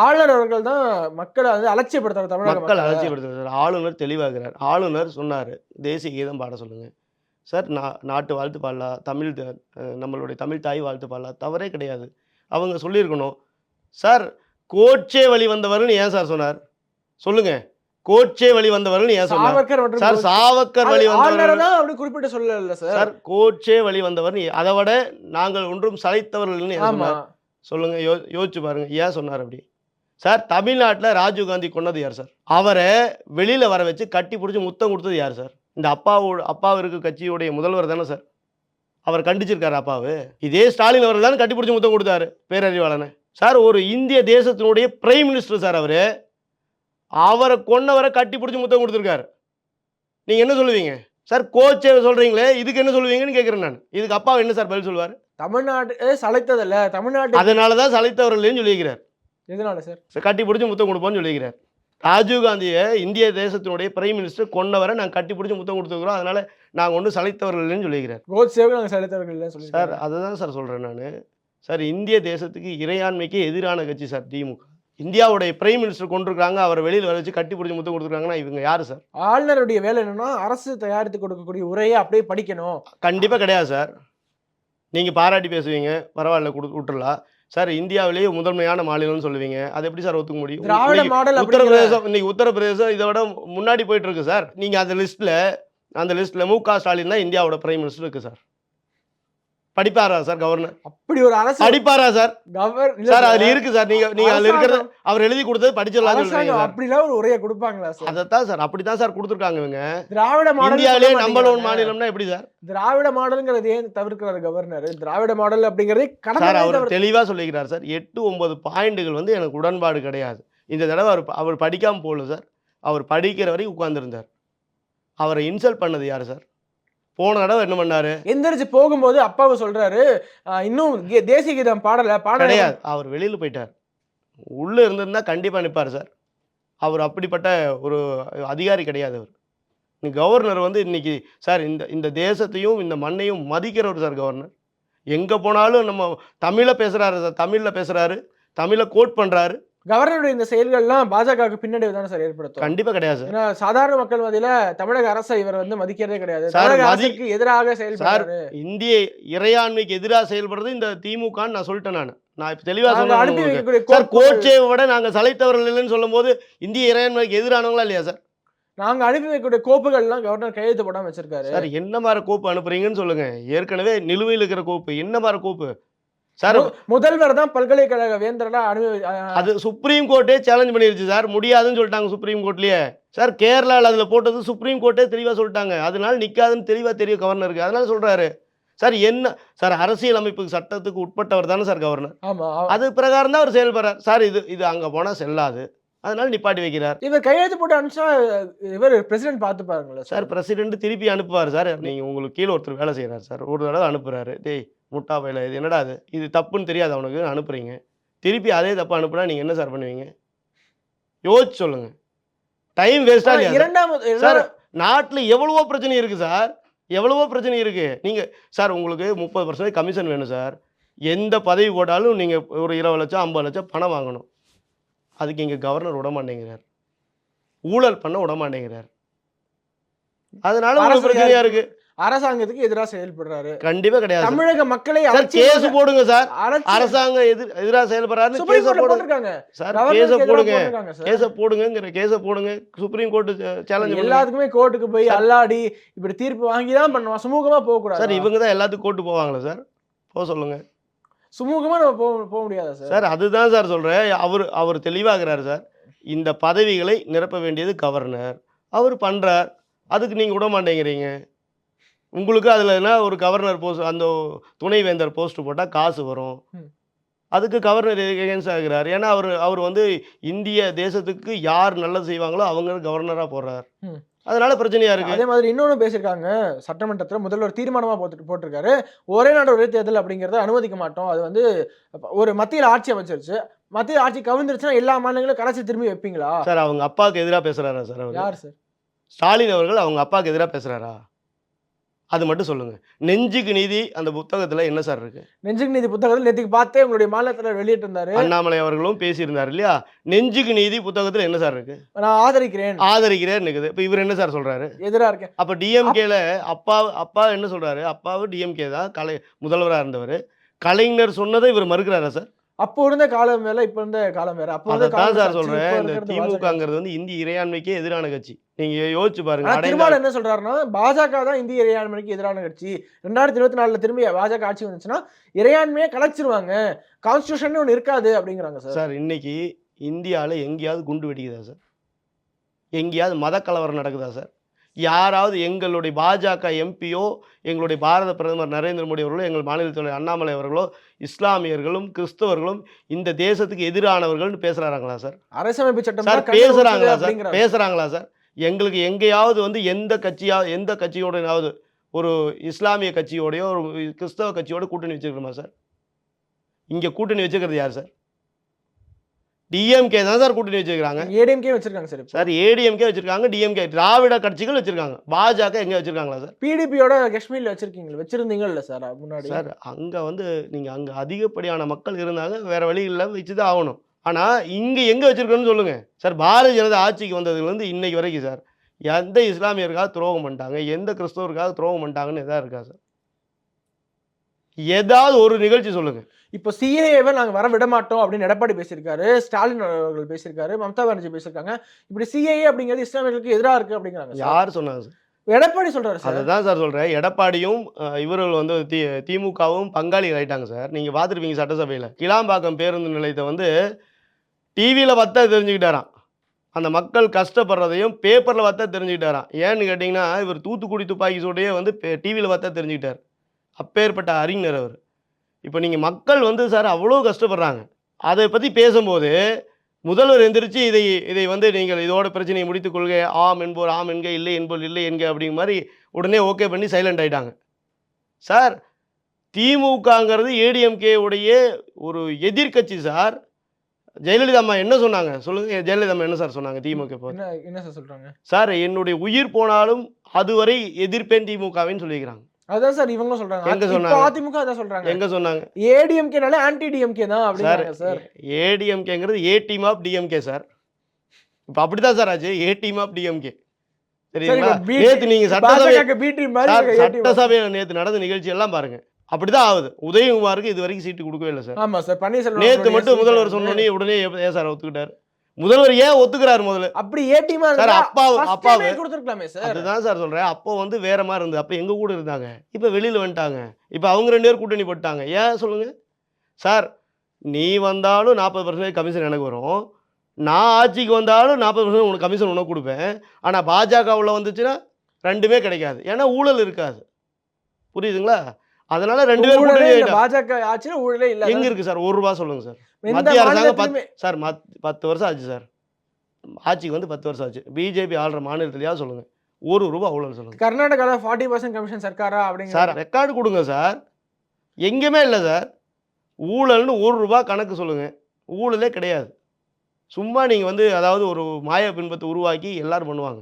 ஆளுநர் அவர்கள் தான் மக்களை வந்து அலட்சியப்படுத்துறாரு தமிழக மக்கள். அலட்சியப்படுத்துறாரு ஆளுநர் தெளிவாகிறார். ஆளுநர் சொன்னார். தேசிய கீதம் பாட சொல்லுங்க. சார் நா நாட்டு வாழ்த்து பாடலாம் தமிழ் நம்மளுடைய தமிழ் தாய் வாழ்த்து பாடலாம் தவறே கிடையாது. அவங்க சொல்லியிருக்கணும். சார் கோட்சே வழி வந்தவர்னு ஏன் சார் சொன்னார்? சொல்லுங்க. கோட்சே வழி வந்தவர்னு ஏன் சொன்னார்? சார் சாவக்கர் வழி ஆளுநரை வந்தவர் தான் அப்படி குறிப்பிட்டு சொல்லல சார். சார் கோட்சே வழி வந்தவர் அதை விட நாங்கள் ஒன்றும் சளைத்தவர்கள்னு ஏன் சொன்னார்? சொல்லுங்க யோ யோசிச்சு பாருங்க. ஏன் சொன்னார் அப்படி? சார் தமிழ்நாட்டில் ராஜீவ் காந்தி கொன்னது யார் சார்? அவரை வெளியில வர வச்சு கட்டி பிடிச்சி முத்தம் கொடுத்தது யார் சார்? இந்த அப்பாவோட அப்பா இருக்க கட்சியுடைய முதல்வர் தானே சார்? அவர் கண்டிச்சிருக்காரு அப்பாவு. இதே ஸ்டாலின் அவர் தானே கட்டிப்பிடிச்சி முத்தம் கொடுத்தாரு பேரறிவாளனை. சார் ஒரு இந்திய தேசத்தினுடைய பிரைம் மினிஸ்டர் சார் அவர். அவரை கொன்னவரை கட்டி பிடிச்சி முத்தம் கொடுத்துருக்காரு. நீங்கள் என்ன சொல்லுவீங்க? சார் கோச்சை சொல்கிறீங்களே இதுக்கு என்ன சொல்லுவீங்கன்னு கேட்குறேன் நான். இதுக்கு அப்பா என்ன சார் பதில் சொல்லுவார்? தமிழ்நாடு சளைத்ததில்ல தமிழ்நாட்டு அதனால தான் சலைத்தவர்கள்னு சொல்லியிருக்கிறார். எதனால சார்? சார் கட்டி பிடிச்சி முத்தம் கொடுப்போம்னு சொல்லியிருக்கிறார். ராஜீவ் காந்தியை இந்திய தேசத்தினுடைய பிரைம் மினிஸ்டர் கொன்னவரை நாங்கள் கட்டி பிடிச்சி முத்தம் கொடுத்துருக்குறோம். அதனால நாங்கள் ஒன்றும் சலைத்தவர்கள்னு சொல்லியிருக்கிறார். கோட்சேவுக்கு நாங்கள் சளைத்தவர்கள் இல்லைன்னு சொல்லி சார் அதை தான் சார் சொல்கிறேன் நான். சார் இந்திய தேசத்துக்கு இறையாண்மைக்கு எதிரான கட்சி சார் திமுக இந்தியாவுடைய பிரைம் மினிஸ்டர் கொண்டிருக்காங்க அவரை வெளியில் வர வச்சு கட்டி பிடிச்சி முத்தம் கொடுத்துருக்காங்கன்னா இவங்க யார் சார்? ஆளுநருடைய வேலை என்னன்னா அரசு தயாரித்து கொடுக்கக்கூடிய உரையை அப்படியே படிக்கணும். கண்டிப்பாக கிடையாது சார். நீங்கள் பாராட்டி பேசுவீங்க பரவாயில்ல கொடு விட்டுறலாம். சார் இந்தியாவிலேயே முதன்மையான மாநிலம்னு சொல்லுவீங்க. அது எப்படி சார் ஒத்துக்க முடியும்? திராவிட மாடல் உத்தரப்பிரதேசம் இன்னைக்கு உத்தரப்பிரதேசம் இதை விட முன்னாடி போயிட்டு இருக்கு சார். நீங்கள் அந்த லிஸ்ட்டில் அந்த லிஸ்ட்டில் மு க ஸ்டாலின் தான் இந்தியாவோட பிரைம் மினிஸ்டர் இருக்கு சார். படிப்பாரா சார் கவர்னர் அப்படி ஒரு அரசு படிப்பாரா சார்? கவர் இல்ல சார். அதுல இருக்கு சார். நீங்க நீங்க அதுல இருக்கிறது அவர் எழுதி கொடுத்தது படிச்சிடலாம் அப்படிலாம் ஒரு உரையை கொடுப்பாங்களா சார்? அதைத்தான் சார் அப்படித்தான் சார் கொடுத்துருக்காங்க இவங்க. திராவிட மாடல் இந்தியாவிலேயே சொல்ல நம்பர் ஒன். மாநிலம்னா எப்படி சார்? திராவிட மாடல்ங்கிறது ஏன் தவிர்க்கிறாரு கவர்னர் திராவிட மாடல் அப்படிங்கறதே சார் அவர் தெளிவா சொல்லிக்கிறார் சார். எட்டு ஒன்பது பாயிண்டுகள் வந்து எனக்கு உடன்பாடு கிடையாது. இந்த தடவை அவர் அவர் படிக்காம போகல சார். அவர் படிக்கிற வரைக்கும் உட்கார்ந்திருந்தார். அவரை இன்சல்ட் பண்ணது யார் சார்? போன தடவை என்ன பண்ணாரு? எந்திரிச்சு போகும்போது அப்பாவை சொல்றாரு இன்னும் தேசிய கீதம் பாடல பாடல கிடையாது. அவர் வெளியில் போயிட்டார். உள்ளே இருந்திருந்தா கண்டிப்பாக நிற்பார் சார். அவர் அப்படிப்பட்ட ஒரு அதிகாரி கிடையாது அவர். கவர்னர் வந்து இன்னைக்கு சார் இந்த இந்த தேசத்தையும் இந்த மண்ணையும் மதிக்கிறவர் சார் கவர்னர். எங்கே போனாலும் நம்ம தமிழை பேசுகிறாரு சார் தமிழில் பேசுகிறாரு தமிழை கோட் பண்ணுறாரு கவர்னருடைய இந்த செயல்கள்லாம் பாஜகவுக்கு பின்னடைவு தானே சார் ஏற்படுத்தும்? கண்டிப்பாக கிடையாது ஏன்னா சாதாரண மக்கள் மத்தியில தமிழக அரசை இவர் வந்து மதிக்கிறதே கிடையாது. தமிழக அரசுக்கு எதிராக செயல்படுறாரு இந்திய இறையாண்மைக்கு எதிராக செயல்படுறது இந்த திமுகன்னு நான் சொல்லிட்டேன் நான். நான் இப்போ தெளிவாக நாங்க சார் கோப்புகள் கோச்சை விட நாங்கள் சலைத்தவர்கள் இல்லைன்னு சொல்லும்போது இந்திய இறையாண்மைக்கு எதிரானவங்களா இல்லையா சார்? நாங்க அனுப்பி வைக்கக்கூடிய கோப்புகள்லாம் கவர்னர் கையெழுத்து போடாம வச்சிருக்காரு. சார் என்ன மாதிரி கோப்பு அனுப்புறீங்கன்னு சொல்லுங்க. ஏற்கனவே நிலுவையில் இருக்கிற கோப்பு. என்ன மாதிரி கோப்பு? சார் முதல்வர் தான் பல்கலைக்கழக வேந்தரா ஆஹ், அது சுப்ரீம் கோர்ட்டே சேலஞ்ச் பண்ணிருச்சு சார். முடியாதுன்னு சொல்லிட்டாங்க சுப்ரீம் கோர்ட்லயே சார் கேரளாவில் அதில் போட்டது சுப்ரீம் கோர்ட்டே தெளிவாக சொல்லிட்டாங்க. அதனால நிற்காதுன்னு தெளிவாக தெரியும் கவர்னருக்கு அதனால சொல்றாரு. சார் என்ன சார் அரசியல் அமைப்பு சட்டத்துக்கு உட்பட்டவர் தானே சார் கவர்னர் ஆமா அவ- அது பிரகாரம் தான் அவர் செயல்படுறார். சார் இது இது அங்கே போனால் செல்லாது. அதனால நிப்பாட்டி வைக்கிறார். இவர் கையெழுத்து போட்டு அனுப்பிச்சா இவர் பிரசிடென்ட் பார்த்து பாருங்களேன் சார் பிரசிடென்ட் திருப்பி அனுப்புவார் சார். நீங்கள் உங்களுக்கு கீழே ஒருத்தர் வேலை செய்கிறார் சார். ஒரு தடவை அனுப்புறாரு. டேய் முட்டா வேலை இது என்னடா அது இது தப்புன்னு தெரியாது அவனுக்கு அனுப்புறீங்க. திருப்பி அதே தப்பு அனுப்புனா நீங்கள் என்ன சார் பண்ணுவீங்க? யோசிச்சு சொல்லுங்க. டைம் வேஸ்டா ஆனா இல்லையா சார்? இரண்டாவது சார் நாட்டில் எவ்வளவோ பிரச்சனை இருக்குது சார். எவ்வளவோ பிரச்சனை இருக்குது நீங்கள் சார் உங்களுக்கு முப்பது பர்சன்டேஜ் கமிஷன் வேணும் சார். எந்த பதவி போட்டாலும் நீங்கள் ஒரு இருபது லட்சம் ஐம்பது லட்சம் பணம் வாங்கணும். அதுக்கு இங்கே கவர்னர் விட மாட்டேங்கிறார். ஊழல் பண்ண விட மாட்டேங்கிறார். அதனால உங்களுக்கு அரசு பிரச்சனையா இருக்கு? அரசாங்கத்துக்கு எதிராக செயல்படுறாரு. கண்டிப்பா கிடையாது சார். தமிழக மக்களை சார் கேஸ் போடுங்க சார். அரசாங்கம் எதிர் எதிராக செயல்படுறாருன்னு சுப்ரீம் கேஸை போடுங்க சார் கேஸை போடுங்க. சார். கேஸை போடுங்கிற கேஸை போடுங்க. சுப்ரீம் கோர்ட்டு சேலஞ்ச் எல்லாத்துக்குமே கோர்ட்டுக்கு போய் அல்லாடி இப்படி தீர்ப்பு வாங்கி தான் பண்ணுவோம் சுமூகமா போக சார் கூடாது இவங்க தான் எல்லாத்துக்கும் கோர்ட்டு போவாங்களா சார்? போக சொல்லுங்க. சுமூகமா நம்ம போக போக முடியாதா சார்? சார் அதுதான் சார் சொல்கிறேன் அவர் அவர் தெளிவாகிறார் சார். இந்த பதவிகளை நிரப்ப வேண்டியது கவர்னர் அவர் பண்ணுறார் அதுக்கு நீங்கள் விட மாட்டேங்கிறீங்க. உங்களுக்கு அதில் என்ன ஒரு கவர்னர் போஸ்ட் அந்த துணைவேந்தர் போஸ்ட் போட்டால் காசு வரும். அதுக்கு கவர்னர் எகேன்ஸ்ட் ஆகிறார். ஏன்னா அவர் அவர் வந்து இந்திய தேசத்துக்கு யார் நல்லது செய்வாங்களோ அவங்க கவர்னராக போடுறார். அதனால பிரச்சனையா இருக்கு. அதே மாதிரி இன்னொன்னு பேசியிருக்காங்க. சட்டமன்றத்துல முதல்வர் தீர்மானமா போட்டு போட்டிருக்காரு. ஒரே நாடு ஒரே தேர்தல் அப்படிங்கறத அனுமதிக்க மாட்டோம். அது வந்து ஒரு மத்தியில் ஆட்சி அமைச்சிருச்சு. மத்தியில் ஆட்சி கவிழ்ந்துருச்சுன்னா எல்லா மாநிலங்களும் கடைசி திரும்பி வைப்பீங்களா? சார் அவங்க அப்பாவுக்கு எதிராக பேசுறாரா சார் அவர்? யார் சார்? ஸ்டாலின் அவர்கள் அவங்க அப்பாவுக்கு எதிராக பேசுறாரா? அது மட்டும் சொல்லுங்க. நெஞ்சுக்கு நீதி அந்த புத்தகத்துல என்ன சார் இருக்கு? நெஞ்சுக்கு நீதி புத்தகத்தில் நேற்றுக்கு பார்த்தே உங்களுடைய மாநிலத்துல வெளியிட்டு இருந்தாரு அண்ணாமலை அவர்களும் பேசியிருந்தார் இல்லையா? நெஞ்சுக்கு நீதி புத்தகத்துல என்ன சார் இருக்கு? நான் ஆதரிக்கிறேன். ஆதரிக்கிறேன் இருக்குது இப்போ இவர் என்ன சார் சொல்றாரு? எதிரா இருக்கேன். அப்ப டிஎம்கேல அப்பா அப்பா என்ன சொல்றாரு? அப்பாவும் டிஎம்கே தான் கலை முதல்வராக இருந்தவர். கலைஞர் சொன்னதை இவர் மறுக்கிறாரா சார்? அப்போ இருந்த காலம் வேற இப்ப இருந்த காலம் வேற. அப்போ காலம் சார் சொல்றேன். இந்த. திமுகங்கிறது வந்து இந்திய இறையாண்மைக்கே எதிரான கட்சி. நீங்க யோசிச்சு பாருங்க திருமாவளவன் என்ன சொல்றாருன்னா பாஜக தான் இந்திய இறையாண்மைக்கு எதிரான கட்சி. ரெண்டாயிரத்தி இருபத்தி நாலுல திரும்பி பாஜக ஆட்சி வந்துச்சுன்னா இறையாண்மையை கலைச்சிருவாங்க. கான்ஸ்டியூஷன் ஒன்று இருக்காது அப்படிங்கிறாங்க சார். சார் இன்னைக்கு இந்தியாவில் எங்கேயாவது குண்டு வெடிக்குதா சார்? எங்கேயாவது மத கலவரம் நடக்குதா சார்? யாராவது எங்களுடைய பாஜக எம்பியோ எங்களுடைய பாரத பிரதமர் நரேந்திர மோடி அவர்களோ எங்கள் மாநிலத்தில் அண்ணாமலை அவர்களோ இஸ்லாமியர்களும் கிறிஸ்தவர்களும் இந்த தேசத்துக்கு எதிரானவர்கள்னு பேசுகிறாங்களா சார்? அரசமைப்பு சட்டம் சார் பேசுகிறாங்களா சார். பேசுகிறாங்களா சார்? எங்களுக்கு எங்கேயாவது வந்து எந்த கட்சியா எந்த கட்சியோடனாவது ஒரு இஸ்லாமிய கட்சியோடையோ ஒரு கிறிஸ்தவ கட்சியோட கூட்டணி வச்சிருக்கோமா சார்? இங்கே கூட்டணி வச்சுக்கிறது யார் சார்? டிஎம்கே தான் சார் கூட்டணி வச்சிருக்காங்க. ஏடிஎம்கே வச்சிருக்காங்க சார் சார் ஏடிஎம்கே வச்சிருக்காங்க டிஎம்கே திராவிட கட்சிகள் வச்சிருக்காங்க. பாஜக எங்கே வச்சிருக்காங்களா சார்? பிடிபியோட காஷ்மீர்ல வச்சிருக்கீங்க வச்சிருந்தீங்கல்ல சார் முன்னாடி? சார் அங்கே வந்து நீங்கள் அங்கே அதிகப்படியான மக்கள் இருந்தாங்க வேற வழி இல்லை வச்சு தான் ஆகணும். ஆனால் இங்கே எங்கே வச்சிருக்கோன்னு சொல்லுங்கள் சார் பாரதிய ஜனதா ஆட்சிக்கு வந்ததுலேருந்து இன்னைக்கு வரைக்கும் சார் எந்த இஸ்லாமியருக்காக துரோகம் பண்ணிட்டாங்க எந்த கிறிஸ்தவருக்காக துரோகம் பண்ணிட்டாங்கன்னு எதாவது இருக்கா சார்? ஏதாவது ஒரு நிகழ்ச்சி சொல்லுங்கள் இப்போ சிஏஏவை நாங்க வர விட மாட்டோம் அப்படின்னு எடப்பாடி பேசியிருக்காரு ஸ்டாலின் அவர்கள் பேசியிருக்காரு மம்தா பானர்ஜி பேசியிருக்காங்க. இப்படி சிஏஏ அப்படிங்கிறது இஸ்லாமியர்களுக்கு எதிராக இருக்கு அப்படிங்கிறாங்க. யார் சொன்னாங்க சார்? எடப்பாடி சொல்றாரு சார். அதை தான் சார் சொல்கிறேன் எடப்பாடியும் இவர்கள் வந்து தி திமுகவும் பங்காளிகள் ஆயிட்டாங்க சார். நீங்கள் பார்த்துருப்பீங்க சட்டசபையில். கிளாம்பாக்கம் பேருந்து நிலையத்தை வந்து டிவியில் பார்த்தா தெரிஞ்சுக்கிட்டாராம். அந்த மக்கள் கஷ்டப்படுறதையும் பேப்பரில் பார்த்தா தெரிஞ்சுக்கிட்டாராம். ஏன்னு கேட்டிங்கன்னா இவர் தூத்துக்குடி துப்பாக்கி சூடையே வந்து டிவியில் பார்த்தா தெரிஞ்சுக்கிட்டார். அப்பேற்பட்ட அறிஞர் அவர். இப்போ நீங்கள் மக்கள் வந்து சார் அவ்வளோ கஷ்டப்படுறாங்க. அதை பற்றி பேசும்போது முதல்வர் எந்திரிச்சு இதை இதை வந்து நீங்கள் இதோட பிரச்சனையை முடித்துக் கொள்க. ஆம் என்போர் ஆம் என்க இல்லை என்போர் இல்லை என்க அப்படிங்கிற மாதிரி உடனே ஓகே பண்ணி சைலண்ட் ஆயிட்டாங்க. சார் திமுகங்கிறது ஏடிஎம்கே உடைய ஒரு எதிர்க்கட்சி சார். ஜெயலலிதா அம்மா என்ன சொன்னாங்க? சொல்லுங்க. ஜெயலலிதா அம்மா என்ன சார் சொன்னாங்க திமுக? என்ன என்ன சார் சொல்றாங்க? சார் என்னுடைய உயிர் போனாலும் அதுவரை எதிர்ப்பேன் திமுகவின்னு சொல்லிக்கிறாங்க அதான் சார் இவங்களும் சொல்றாங்க. எங்க சொன்னாங்க? அதிமுக அதான் சொல்றாங்க. எங்க சொன்னாங்க? ஏடிஎம்கேனால ஆன்டி டிஎம்கே தான் சார் அப்படிங்கிறாங்க sir. ஏடிஎம்கேங்கிறது A team of DMK sir. இப்போ அப்படிதான் சார் ஆச்சு. ஏ டீம் ஆஃப் டிஎம்கே சரிங்களா இப்ப B- நேத்து நீங்க சட்டசபை பாஜக பி டீம் மாதிரி சார் இவங்க A team. சட்டசபையில் நேத்து நடந்த நிகழ்ச்சி எல்லாம் பாருங்க. அப்படிதான் ஆகுது. உதயகுமாருக்கு இது வரைக்கும் சீட்டு கொடுக்கவே இல்லை சார். ஆமா சார் பன்னீர்செல்வம் நேத்து அவர்களுடைய மட்டும் முதல்வர் சொன்னோடனே உடனே ஏன் சார் ஒத்துக்கிட்டாரு. முதல்வர் ஏன் ஒத்துக்கிறாரு முதல்ல? அப்படி ஏ டீமா சார் அப்பா ஏ கொடுத்திருக்கலாமே சார். அதுதான் சார் சொல்றேன். அப்போ வந்து வேற மாதிரி இருந்தது. அப்போ எங்க கூட இருந்தாங்க? இப்போ வெளியில வந்துட்டாங்க. இப்போ அவங்க ரெண்டு பேரும் கூட்டணி போட்டாங்க. ஏன் சொல்லுங்க? சார் நீ வந்தாலும் நாற்பது பர்சன்டேஜ் கமிஷன் எனக்கு வரும். நான் ஆட்சிக்கு வந்தாலும் நாற்பது பர்சன்ட் உனக்கு கமிஷன் உனக்கு கொடுப்பேன். ஆனால் பாஜக உள்ள வந்துச்சுன்னா ரெண்டுமே கிடைக்காது. ஏன்னா ஊழல் இருக்காது. புரியுதுங்களா? அதனால ரெண்டு பேரும். பாஜக ஆட்சியில ஊழலே இல்ல. எங்க இருக்கு சார்? ஒரு ரூபா சொல்லுங்க சார். மத்திய அரசாங்கம் சார் பத்து வருஷம் ஆச்சு சார். ஆட்சிக்கு வந்து பத்து வருஷம் ஆச்சு. பிஜேபி ஆள்ற மாநிலத்திலேயாவது சொல்லுங்க. ஒரு ரூபா ஊழல் சொல்லுங்க. கர்நாடகால ஃபார்ட்டி பர்சன்ட் கமிஷன் சர்க்காரா அப்படிங்கிற சார் ரெக்கார்டு கொடுங்க சார். எங்கேயுமே இல்லை சார். ஊழல்னு ஒரு ரூபா கணக்கு சொல்லுங்கள் ஊழலே கிடையாது. சும்மா நீங்கள் வந்து அதாவது ஒரு மாய பின்பத்தை உருவாக்கி எல்லாரும் பண்ணுவாங்க.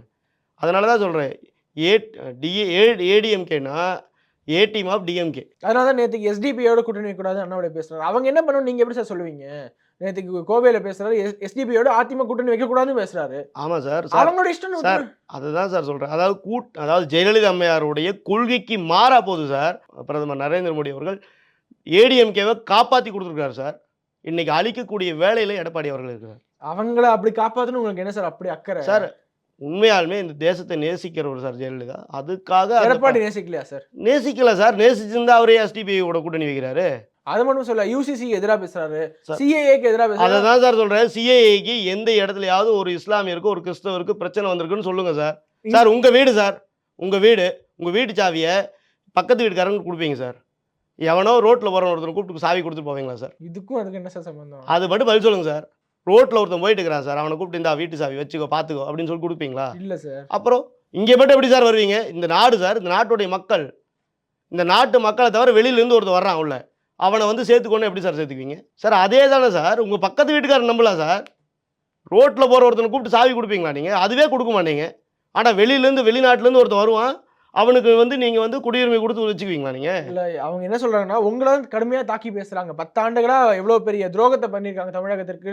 அதனால தான் சொல்கிறேன் ஏ டிஏ ஏடிஎம்கேனா ஏ டீம் ஆஃப் டிஎம்கே அதனால தான் நேத்துக்கு எஸ்டிபியோட கூட்டணி வைக்கக்கூடாது அண்ணாமலை பேசுறாரு. அவங்க என்ன பண்ணணும்? நீங்க எப்படி சார் சொல்லுவீங்க? நேத்துக்கு கோவையில பேசுறாரு எஸ்டிபியோட அதிமுக கூட்டணி வைக்க கூடாதுன்னு பேசுறாரு. ஆமாம் சார். அவங்களோட இஷ்டம் சார் அதுதான் சார் சொல்கிறேன் அதாவது கூட் அதாவது ஜெயலலிதா அம்மையாருடைய கொள்கைக்கு மாறா போகுது சார். பிரதமர் நரேந்திர மோடி அவர்கள் ஏடிஎம்கேவை காப்பாற்றி கொடுத்துருக்காரு சார். இன்னைக்கு அழிக்கக்கூடிய வேலையில் எடப்பாடி அவர்கள் இருக்கிறார். அவங்கள அப்படி காப்பாத்தணும் உங்களுக்கு என்ன சார் அப்படி அக்கறை? சார் உண்மையாலுமே இந்த தேசத்தை நேசிக்கிறவர் சார் ஜெயலலிதா. அதுக்காக எடப்பாடி நேசிக்கலையா சார்? நேசிக்கல சார். நேசிச்சிருந்தா அவரே எஸ்டிபி கூட கூட்டணி வைக்கிறாரு. அது மட்டும் சொல்ல யூசிசி எதிரா பேசுறாரு. சிஏஏக்கு எதிரா அதை பேசுறாரு தான் சார் சொல்றேன். சிஏஏக்கு எந்த இடத்துலயாவது ஒரு இஸ்லாமியருக்கு ஒரு கிறிஸ்தவருக்கு பிரச்சனை வந்திருக்குன்னு சொல்லுங்க சார். சார் உங்க வீடு சார். உங்க வீடு உங்க வீட்டு சாவியை பக்கத்து வீட்டுக்காரங்களுக்கு கொடுப்பீங்க சார். எவனோ ரோட்ல போற ஒருத்தர் கூப்பிட்டு சாவி கொடுத்துட்டு போவீங்களா சார்? இதுக்கும் அதுக்கு என்ன சார் சம்பந்தம்? அது மட்டும் பதில் சொல்லுங்க சார். ரோட்ல ஒருத்தன் போயிட்டு இருக்கிறான் சார். அவனை கூப்பிட்டு இந்த வீட்டு சாவி வச்சுக்கோ பாத்துக்கோ அப்படின்னு சொல்லி கொடுப்பீங்களா? இல்ல சார். அப்புறம் இங்கே மட்டும் எப்படி சார் வருவீங்க? இந்த நாடு சார் இந்த நாட்டுடைய மக்கள் இந்த நாட்டு மக்களை தவிர வெளியிலேருந்து ஒருத்தர் வர்றான் உள்ள. அவனை வந்து சேர்த்துக்கொண்டு எப்படி சார் சேர்த்துக்குவீங்க? சார் அதே தானே சார். உங்கள் பக்கத்து வீட்டுக்காரர் நம்பலாம் சார்? ரோட்டில் போகிற ஒருத்தனை கூப்பிட்டு சாவி கொடுப்பீங்களா நீங்கள் அதுவே கொடுக்க மாட்டீங்க. ஆனால் வெளியிலேருந்து வெளிநாட்டிலேருந்து ஒருத்தன் வருவான். அவனுக்கு வந்து நீங்கள் வந்து குடியுரிமை கொடுத்து வச்சுக்குவீங்களா நீங்கள் இல்ல அவங்க என்ன சொல்றாங்கன்னா உங்களை தான் கடுமையா தாக்கி பேசுறாங்க. பத்தாண்டுகளா எவ்வளவு பெரிய துரோகத்தை பண்ணிருக்காங்க தமிழகத்திற்கு.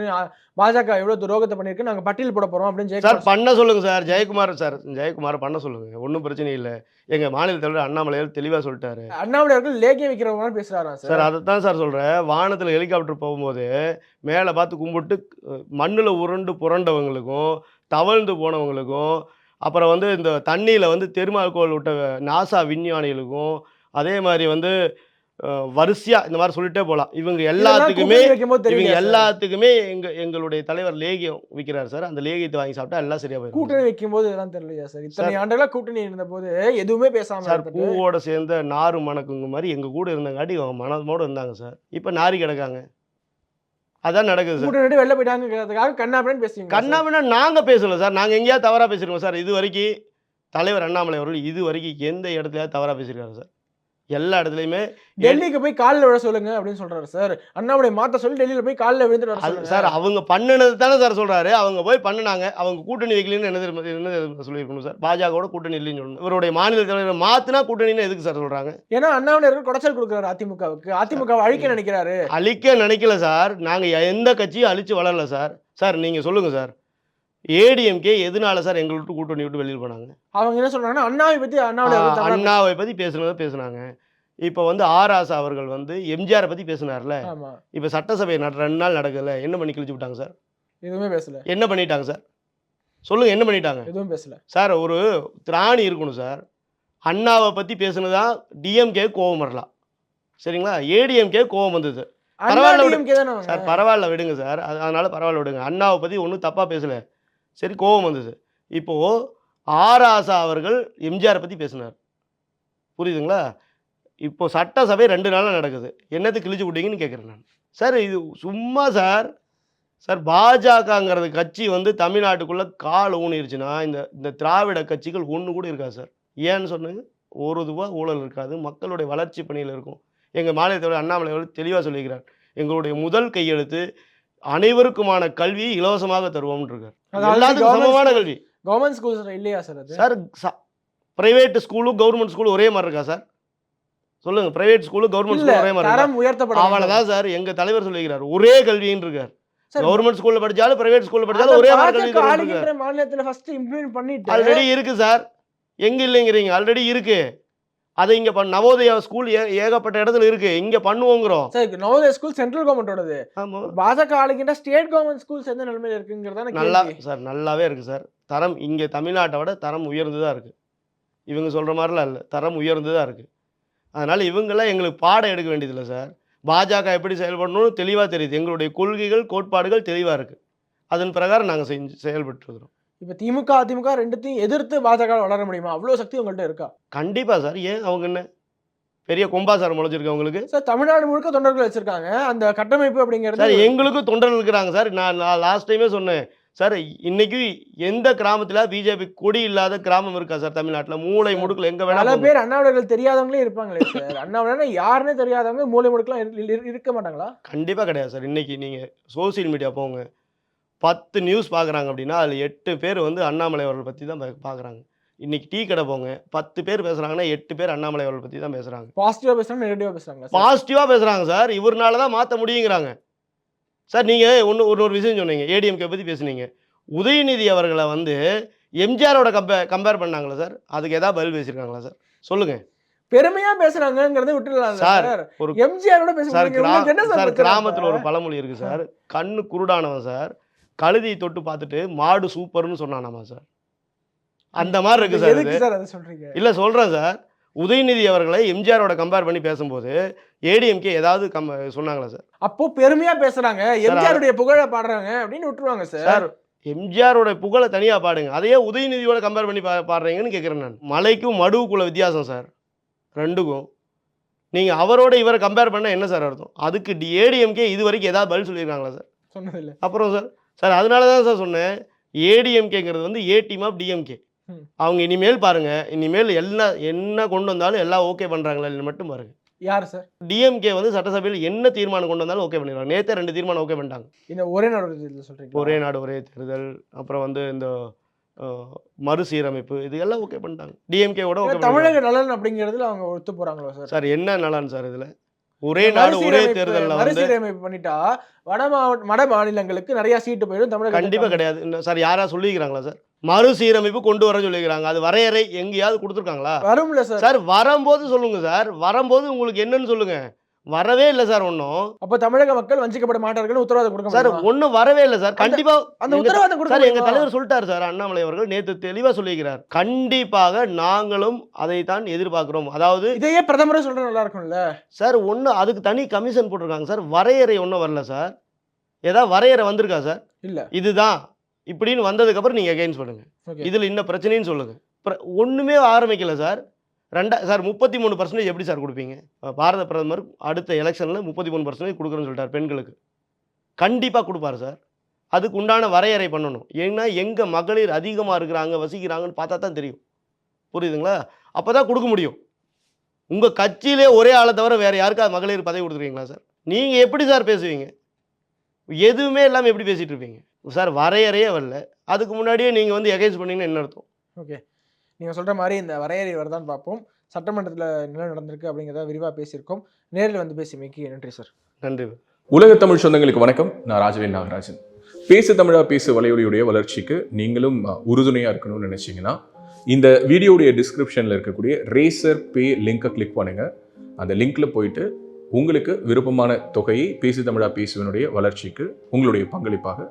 பாஜக எவ்வளவு துரோகத்தை பண்ணிருக்கு நாங்க பட்டியல் போட போறோம் அப்படின்னு சார் பண்ண சொல்லுங்கள் சார். ஜெயக்குமார் சார் ஜெயக்குமார் பண்ண சொல்லுங்கள் ஒன்றும் பிரச்சனை இல்லை. எங்கள் மாநில தலைவர் அண்ணாமலையார் தெளிவாக சொல்லிட்டாரு. அண்ணாமலை அவர்கள் லேகியம் வைக்கிற மாதிரி சார். அதை தான் சார் சொல்கிறேன் வானத்தில் ஹெலிகாப்டர் போகும்போது மேலே பார்த்து கும்பிட்டு மண்ணில் உருண்டு புரண்டவங்களுக்கும் தவழ்ந்து போனவங்களுக்கும் அப்புறம் வந்து இந்த தண்ணியில் வந்து தெருமால்கோள் விட்ட நாசா விஞ்ஞானிகளுக்கும் அதே மாதிரி வந்து அஹ், வரிசையா இந்த மாதிரி சொல்லிட்டே போகலாம் இவங்க எல்லாத்துக்குமே இவங்க? எல்லாத்துக்குமே எங்க எங்களுடைய தலைவர் லேகியம் விற்கிறார் சார். அந்த லேகியத்தை வாங்கி சாப்பிட்டா எல்லாம் சரியா போயிடும். கூட்டணி வைக்கும் போது இதெல்லாம் தெரியலையா சார்? இத்தனை ஆண்டுகளா கூட்டணி இருந்த போது எதுவுமே பேசாம சார் பூவோட சேர்ந்த நாறு மணக்குங்க மாதிரி எங்க கூட இருந்தங்காட்டி அவங்க மனமோட இருந்தாங்க சார். இப்போ நாரி கிடக்காங்க. அதான் நடக்குது சார். வெளில போயிட்டாங்கிறதுக்காக கண்ணாபின்னு பேசுவீங்க கண்ணாபின்னா நாங்க பேசல சார். நாங்க எங்கேயாவது தவறா பேசிருக்கோம் சார். இது வரைக்கும் தலைவர் அண்ணாமலை அவர்கள் இது வரைக்கும் எந்த இடத்துலயாவது தவறா பேசியிருக்காரு சார். எல்லா இடத்துலையுமே டெல்லிக்கு போய் காலில் விழ சொல்லுங்க அப்படின்னு சொல்றாரு சார். அண்ணாமலை மாத்த சொல்லி டெல்லியில போய் காலில் விழுந்துட்டு சார் அவங்க பண்ணுனது தானே சார் சொல்றாரு. அவங்க போய் பண்ணுனாங்க. அவங்க கூட்டணி வைக்கலன்னு என்ன என்ன சொல்லியிருக்கணும் சார்? பாஜகவோட கூட்டணி இல்லைன்னு சொல்லணும். இவருடைய மாநில தலைவர் மாத்தினா கூட்டணின்னு எதுக்கு சார் சொல்றாங்க? ஏன்னா அண்ணாமலை அவர்கள் குடைச்சல் கொடுக்குறாரு அதிமுகவுக்கு. அதிமுகவை அழிக்க நினைக்கிறாரு. அழிக்க நினைக்கல சார். நாங்க எந்த கட்சியும் அழிச்சு வளரல சார். சார் நீங்க சொல்லுங்க சார். ஏடிஎம்கே எதனால சார் எங்களை விட்டு கூட்டணி விட்டு வெளியில் போனாங்க? அவங்க என்ன சொல்றாங்கன்னா அண்ணாவை ஆ, தவறா அண்ணாவை பத்தி பேசுனதை பேசுனாங்க. இப்போ வந்து ஆர் ஆசா அவர்கள் வந்து எம்ஜிஆரை பத்தி பேசினார்ல. இப்போ சட்டசபை நட ரெண்டு நாள் நடக்குதுல என்ன பண்ணி கிழிச்சு விட்டாங்க சார்? எதுவுமே பேசல. என்ன பண்ணிட்டாங்க சார்? சொல்லுங்க என்ன பண்ணிட்டாங்க? எதுவும் பேசல. சார் ஒரு திராணி இருக்கணும் சார். அண்ணாவை பற்றி பேசுனதா டிஎம்கே கோவம் வரலாம். சரிங்களா? ஏடிஎம்கே கோவம் வந்தது. பரவாயில்ல விடு. DMK தானே அவங்க? சார் பரவாயில்ல விடுங்க சார். அது அதனால பரவாயில்ல விடுங்க. அண்ணாவை பற்றி ஒன்றும் தப்பாக பேசல. சரி கோவம் வந்தது. இப்போது ஆர் ஆசா அவர்கள் எம்ஜிஆரை பற்றி பேசினார். புரியுதுங்களா? இப்போ சட்டசபை ரெண்டு நாளாக நடக்குது. என்னது கிழிச்சு விட்டீங்கன்னு கேட்குறேன் நான். சார் இது சும்மா சார். சார் பாஜகங்கிறது கட்சி வந்து தமிழ்நாட்டுக்குள்ளே கால் ஊனிருச்சுன்னா இந்த இந்த திராவிட கட்சிகள் ஒன்று கூட இருக்காது சார்? ஏன்னு சொன்னீங்க ஒரு ரூபா ஊழல் இருக்காது. மக்களுடைய வளர்ச்சி பணியில் இருக்கும். எங்கள் மாநிலத்தோட அண்ணாமலை அவர்கள் தெளிவாக சொல்லியிருக்கிறார். எங்களுடைய முதல் கையெழுத்து அனைவருக்குமான கல்வி இலவசமாக தருவோம்னு இருக்கார் எல்லாத்துக்கும் சமமான கல்வி. கவர்மெண்ட் ஸ்கூல்ஸ் இல்லையா சார் சார் பிரைவேட் ஸ்கூலும் கவர்மெண்ட் ஸ்கூலும் ஒரே மாதிரி இருக்கா சார்? சொல்லுங்க பிரைவேட் ஸ்கூலும் கவர்மெண்ட் ஸ்கூலும் ஒரே மாதிரி தரம் உயர்த்தப்பட அவ்வளோதான் சார் எங்க தலைவர் சொல்லிக்கிறார். ஒரே கல்வின்னு இருக்கார். கவர்மெண்ட் ஸ்கூல்ல படிச்சாலும் பிரைவேட் ஸ்கூல்ல படிச்சாலும் ஒரே மாதிரி கல்வி மாநிலத்துல ஃபர்ஸ்ட் இம்ப்ளிமெண்ட் பண்ணிட்டு ஆல்ரெடி இருக்கு சார். எங்க இல்லைங்கிறீங்க? ஆல்ரெடி இருக்கு. அதை இங்க நவோதயா ஸ்கூல் ஏகப்பட்ட இடத்துல இருக்கு. இங்க பண்ணுவோங்கிறோம். சார் நவோதய ஸ்கூல் சென்ட்ரல் கவர்மெண்டோடது பாஜக ஆளுகின்ற ஸ்டேட் கவர்மெண்ட் ஸ்கூல்ஸ் எந்த நிலைமையில இருக்குங்கிறதான நல்லா சார் நல்லாவே இருக்கு சார். தரம் இங்க தமிழ்நாட்டை விட தரம் உயர்ந்து தான் இருக்கு. இவங்க சொல்ற மாதிரிலாம் இல்லை. தரம் உயர்ந்து தான் இருக்கு. அதனால இவங்கெல்லாம் எங்களுக்கு பாடம் எடுக்க வேண்டியதில்லை சார். பாஜக எப்படி செயல்படணும்னு தெளிவாக தெரியுது. எங்களுடைய கொள்கைகள் கோட்பாடுகள் தெளிவாக இருக்கு. அதன் பிரகாரம் நாங்கள் செஞ்சு செயல்பட்டு இருக்கிறோம். இப்ப திமுக அதிமுக ரெண்டுத்தையும் எதிர்த்து பாஜக வளர முடியுமா? அவ்வளவு சக்தி உங்கள்ட்ட இருக்கா? கண்டிப்பாக சார். ஏன் அவங்க என்ன? பெரிய கொம்பா சார் முளைச்சிருக்கு அவங்களுக்கு. சார் தமிழ்நாடு முழுக்க தொண்டர்கள் வச்சிருக்காங்க. அந்த கட்டமைப்பு அப்படிங்கிறது சார் எங்களுக்கும் தொண்டர்கள் இருக்கிறாங்க சார். நான் நான் லாஸ்ட் டைமே சொன்னேன். சார் இன்னைக்கு எந்த கிராமத்தில் பிஜேபி கொடி இல்லாத கிராமம் இருக்கா சார் தமிழ்நாட்டில்? மூளை முடுக்கில் எங்கே பல வேணாலும் பேர் அண்ணாவர்கள் தெரியாதவங்களே இருப்பாங்களே சார். அண்ணாவளனா யாருன்னே தெரியாதவங்க மூலை முடுக்கலாம் இரு- இரு- இருக்க மாட்டாங்களா? கண்டிப்பாக கிடையாது சார். இன்னைக்கு நீங்கள் சோஷியல் மீடியா போங்க. பத்து நியூஸ் பார்க்குறாங்க அப்படின்னா அதில் எட்டு பேர் வந்து அண்ணாமலை அவர்கள் பற்றி தான் பார்க்குறாங்க இன்னைக்கு டீ கடை போங்க. பத்து பேர் பேசுகிறாங்கன்னா எட்டு பேர் அண்ணாமலை அவர்கள் பற்றி தான் பேசுகிறாங்க பாசிட்டிவா பேசுறாங்க நெகட்டிவா பேசுறாங்க சார்? பாசிட்டிவாக பேசுகிறாங்க சார். இவர்னால தான் மாற்ற முடியுங்கிறாங்க. சார் நீங்கள் ஒன்று ஒரு ஒரு விஷயம் சொன்னீங்க ஏடிஎம்கே பற்றி பேசுனீங்க. உதயநிதி அவர்களை வந்து எம்ஜிஆரோட கம்பே கம்பேர் பண்ணாங்களா சார்? அதுக்கு ஏதாவது பதில் பேசியிருக்காங்களா சார்? சொல்லுங்கள் பெருமையா பேசுறாங்கிறத விட்டுடலாம் சார், ஒரு- எம்ஜிஆரோட என்ன சார் கிராமத்தில் ஒரு? பழமொழி இருக்கு சார். கண்ணு குருடானவன் சார். கழுதியை தொட்டு பார்த்துட்டு மாடு சூப்பர்னு சொன்னானாமா சார்? அந்த மாதிரி இருக்கு சார் இல்லை சொல்கிறேன் சார். உதயநிதி அவர்களை எம்ஜிஆரோட கம்பேர் பண்ணி பேசும்போது ஏடிஎம்கே ஏதாவது கம் சொன்னாங்களா சார் அப்போ பெருமையா பேசுறாங்க. எம்ஜிஆருடைய புகழ பாடுறாங்க அப்படின்னு விட்டுருவாங்க சார் எம்ஜிஆரோட புகழை தனியாக பாடுங்க. அதையே உதயநிதியோட கம்பேர் பண்ணி பா பாடுறீங்கன்னு கேட்குறேன் நான். மலைக்கும் மடுவுக்குள்ள வித்தியாசம் சார் ரெண்டுக்கும். நீங்கள் அவரோட இவரை கம்பேர் பண்ண என்ன சார் அர்த்தம்? அதுக்கு டி ஏடிஎம்கே இது வரைக்கும் ஏதாவது பதில் சொல்லியிருக்காங்களா சார் சொன்னது இல்ல அப்புறம் சார் சார் அதனால தான் சார் சொன்னேன் ஏடிஎம்கேங்கிறது வந்து ஏ டீம் ஆஃப் டிஎம்கே. அவங்க இனிமேல் பாருங்க இனிமேல் எல்லாம் என்ன கொண்டு வந்தாலும் எல்லாம் ஓகே பண்ணுறாங்களா மட்டும் பாருங்க. யார் சார்? டிஎம்கே வந்து சட்டசபையில் என்ன தீர்மானம் கொண்டு வந்தாலும் ஓகே பண்ணிடுவாங்க. நேற்றே ரெண்டு தீர்மானம் ஓகே பண்ணிட்டாங்க. இந்த ஒரே நாடு சொல்றீங்க ஒரே நாடு ஒரே தேர்தல் அப்புறம் வந்து இந்த மறுசீரமைப்பு இது எல்லாம் ஓகே பண்ணிட்டாங்க. டிஎம்கேவோட ஓகே பண்ணிட்டாங்க தமிழக நலன் அப்படிங்கிறதுல அவங்க ஒத்து போறாங்களோ சார்? சார் என்ன நலன் சார் இதில்? ஒரே நாடு ஒரே தேர்தலில் மறுசீரமைப்பு பண்ணிட்டா வட மாவட்ட வட மாநிலங்களுக்கு நிறைய சீட்டு போயிடும் தமிழக கண்டிப்பா கிடையாது. சார் யாரா சொல்லிக்கிறாங்களா சார்? மறுசீரமைப்பு கொண்டு வர சொல்லிக்கிறாங்க அது வரையறை எங்கேயாவது கொடுத்துருக்காங்களா? வரும்ல சார். சார் வரும்போது சொல்லுங்க சார். வரும்போது உங்களுக்கு என்னன்னு சொல்லுங்க. வரவே இல்லை சார் ஒன்றும். அப்ப தமிழக மக்கள் வஞ்சிக்கப்பட மாட்டார்கள் உத்தரவாதம் கொடுக்க சார்? ஒன்றும் வரவே இல்லை சார். கண்டிப்பா அந்த உத்தரவாதம் கொடுக்க சார் எங்க முடியுமா? தலைவர் சொல்லிட்டார் சார் அண்ணாமலை அவர்கள். நேற்று தெளிவா சொல்லியிருக்கிறார். கண்டிப்பாக நாங்களும் அதைத்தான் எதிர்பார்க்கிறோம். அதாவது இதையே பிரதமரே சொல்றது நல்லா இருக்கும்ல. சார் ஒன்று அதுக்கு தனி கமிஷன் போட்டிருக்காங்க சார். வரையறை ஒன்றும் வரல சார். ஏதாவது வரையறை வந்திருக்கா சார்? இல்ல. இதுதான். இப்படின்னு வந்ததுக்கப்புறம் நீங்கள் அகைன்ஸ் பண்ணுங்க ஓகே இதில் இன்னும் பிரச்சனைன்னு சொல்லுங்க. பிர- ஒண்ணுமே ஆரம்பிக்கல சார். ரெண்டா சார் முப்பத்தி மூணு பர்சன்டேஜ் எப்படி சார் கொடுப்பீங்க? பாரத பிரதமர் அடுத்த எலெக்ஷனில் முப்பத்தி மூணு பர்சன்டேஜ் கொடுக்குறேன்னு சொல்லிட்டார் பெண்களுக்கு. கண்டிப்பாக கொடுப்பார் சார். அதுக்கு உண்டான வரையறை பண்ணணும். ஏன்னா எங்கே மகளிர் அதிகமாக இருக்கிறாங்க வசிக்கிறாங்கன்னு பார்த்தா தான் தெரியும். புரியுதுங்களா? அப்போ தான் கொடுக்க முடியும். உங்கள் கட்சியிலே ஒரே ஆளை தவிர வேறு யாருக்காவது மகளிர் பதவி கொடுத்துருக்கீங்களா சார்? நீங்கள் எப்படி சார் பேசுவீங்க? எதுவுமே இல்லாமல் எப்படி பேசிகிட்டு இருப்பீங்க? சார் வரையறையே வரல. அதுக்கு முன்னாடியே நீங்கள் வந்து எகேன்ஸ் பண்ணீங்கன்னு என்ன அர்த்தம்? ஓகே. நீங்க சொல்ற மாதிரி இந்த வரையறை வருதான்னு பார்ப்போம். சட்டமன்றத்துல என்ன நடந்திருக்கு அப்படிங்கிறத விரிவா பேசியிருக்கோம். நேரில் வந்து பேசியமைக்கு நன்றி சார். நன்றி. உலக தமிழ் சொந்தங்களுக்கு வணக்கம். நான் ராஜவேல் நாகராஜன். பேசு தமிழா பேசு வலையொலியுடைய வளர்ச்சிக்கு நீங்களும் அஹ், உறுதுணையா இருக்கணும்னு நினைச்சீங்கன்னா இந்த வீடியோடைய டிஸ்கிரிப்ஷன்ல இருக்கக்கூடிய ரேசர் பே லிங்கை கிளிக் பண்ணுங்க. அந்த லிங்க்ல போயிட்டு உங்களுக்கு விருப்பமான தொகையை பேசு தமிழா பேசுவனுடைய வளர்ச்சிக்கு உங்களுடைய பங்களிப்பாக